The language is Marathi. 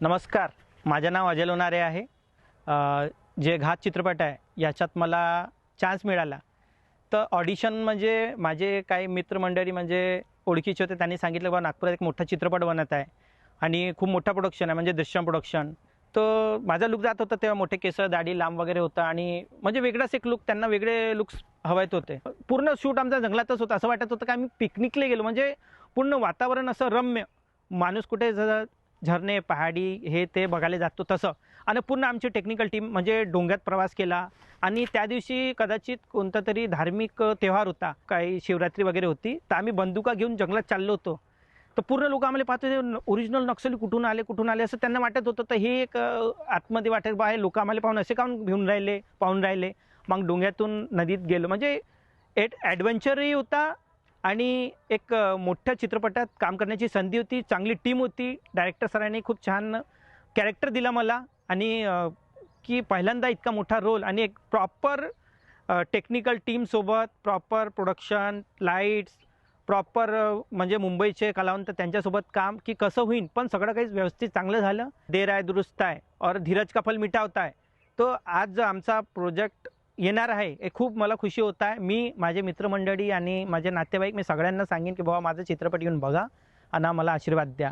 नमस्कार. माझं नाव अजय लोणारे आहे. जे घात चित्रपट आहे याच्यात मला चान्स मिळाला. तर ऑडिशन म्हणजे माझे काही मित्रमंडळी म्हणजे ओळखीचे होते त्यांनी सांगितलं बा नागपुरात एक मोठा चित्रपट बनत आहे आणि खूप मोठा प्रोडक्शन आहे म्हणजे दृश्यम प्रोडक्शन तर माझा लुक जात होता तेव्हा मोठे केस दाढी लांब वगैरे होता आणि म्हणजे वेगळाच एक लुक त्यांना वेगळे लुक्स हवायत होते. पूर्ण शूट आमचा जंगलातच होता असं वाटत होतं की आम्ही पिकनिकला गेलो. म्हणजे पूर्ण वातावरण असं रम्य. माणूस कुठे ज- झरणे पहाडी हे ते बघायला जातो तसं. आणि पूर्ण आमची टेक्निकल टीम म्हणजे डोंग्यात प्रवास केला. आणि त्या दिवशी कदाचित कोणता तरी धार्मिक त्योहार होता. काही शिवरात्री वगैरे होती. तर आम्ही बंदुका घेऊन जंगलात चाललो होतो. तर पूर्ण लोक आम्हाला पाहत होते ओरिजिनल नक्षली कुठून आले कुठून आले? असं त्यांना वाटत होतं. तर हे एक आतमध्ये वाटत बा हे लोक आम्हाला पाहून असे काहून घेऊन राहिले पाहून राहिले. मग डोंग्यातून नदीत गेलो. म्हणजे एक ॲडव्हेंचरही होता. आणि एक मोठ्या चित्रपटात काम करण्याची संधी होती चांगली टीम होती. डायरेक्टर सरांनी खूप छान कॅरेक्टर दिला मला. आणि की पहिल्यांदा इतका मोठा रोल आणि एक प्रॉपर टेक्निकल टीमसोबत प्रॉपर प्रोडक्शन लाईट्स प्रॉपर म्हणजे मुंबईचे कलावंत त्यांच्यासोबत काम की कसं होईल पण सगळं काही व्यवस्थित चांगलं झालं. देर आहे दुरुस्त आहे और धीरज का फल मिठा है तो आज आमचा प्रोजेक्ट येणार आहे. हे खूप मला खुशी होत आहे. मी माझे मित्रमंडळी आणि माझे नातेवाईक मी सगळ्यांना सांगेन की बाबा माझा चित्रपट येऊन बघा आणि मला आशीर्वाद द्या.